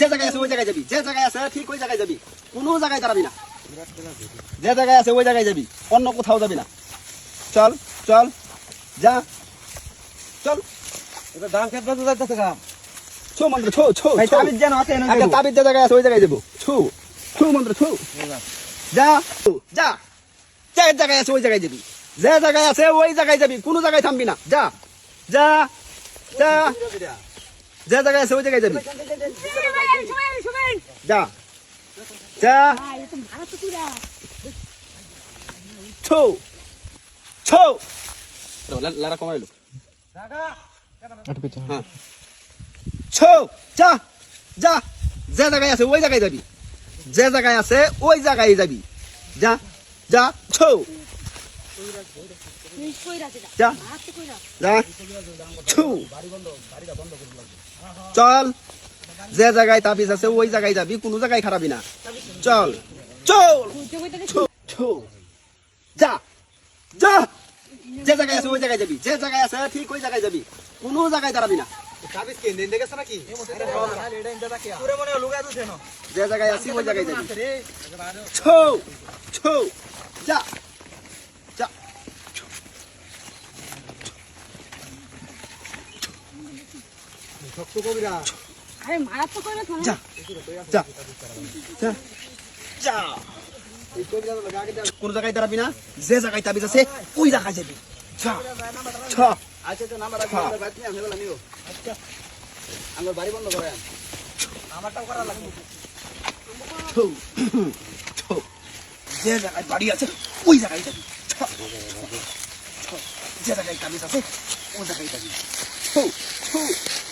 যে জায়গায় আছে ওই জায়গায় যাবি। যে জায়গায় আছে ঠিক ওই জায়গায় যাবি। কোনো জায়গায় দাঁড়াবি না। যে জায়গায় আছে ওই জায়গায় যাবি। অন্য কোথাও যাবি না। চল চল যা চল। এটা ধান খেত যাইতেছে গা। ছো মন্ত্র ছো ছো তাবিজ যেন আছে তাবিজ যে জায়গায় আছে ওই জায়গায় যাব। ছু ছু মন্ত্র ছু। যা যা। যে জায়গায় আছে ওই জায়গায় যাবি। যে জায়গায় আছে ওই জায়গায় যাবি। কোনো জায়গায় থামবি না। যা যা যা। যে জায়গায় আছে ওই জায়গায় যাবি যা যা ছো ছো লারা কমাইলো হ্যাঁ ছো যা যা যে জায়গায় আছে ওই জায়গায় যাবি যে জায়গায় আছে ওই জায়গায় যাবি যা যা ছো যা? যা। চল। যে জায়গায় তাবিজ আছে ওই জায়গায় যাবি কোনো জায়গায় খারাপি না। চল। চল। যা। যা। যে জায়গায় আছে ওই জায়গায় যাবি। যে জায়গায় আছে ঠিক ওই জায়গায় যাবি। কোনো জায়গায় দাঁড়াবি না। তাবিজ কে নেন দেখেছ নাকি? পুরে মনে লুগা দিছে না যে জায়গায় আছি ওই জায়গায় যাবি। ছৌ। ছৌ। যা যা। শক্ত কবিরা। আরে মারাত্মক করে না যা যা যা। কবিরা কোন জায়গায় দাঁড়াবি না যে জায়গায় তাবিজ আছে ওই জায়গায় যাবি। যা ছ আচ্ছা তো নাম্বার আছে আমাদের বাড়ি আমি নিও আচ্ছা আমার বাড়ি বন্ধ করে আমারটাও করা লাগবে। যে জায়গায় বাড়ি আছে ওই জায়গায় যাবি। ছ ছ যে জায়গায় তাবিজ আছে ওই জায়গায় যাবি।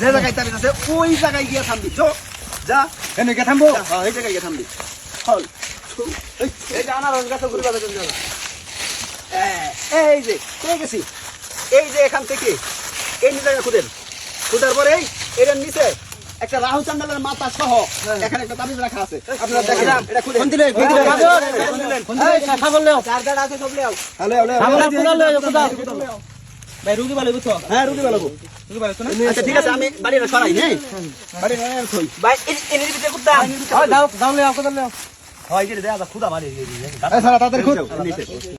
যে জায়গায় আছে ওই জায়গায় গিয়ে থামবি। চো যা এনে থামবো। হ্যাঁ এই জায়গায় গিয়ে থামবি। চল এই, এই যে আনারস গাছ ঘুরে এই যে পেয়ে গেছি। এই যে এখান থেকে এই জায়গা খুদেন খুদার। পরে এটার নিচে একটা রাহু চান্দালের মাথা সহ এখানে একটা তাবিজ রাখা আছে। আপনারা দেখেন। এটা খুদেন হ্যাঁ রুগী ভালো রুগী ভালো শোনা আচ্ছা ঠিক আছে আমি বাড়িটা সরাই হ্যাঁ বাড়ি নয় থই ভাই এনে দিতে কুত্তা দাও দাও লেও কুদা লেও হয় যে দেয়া খুদা মারি এই সারা তাদের খুদ নিচে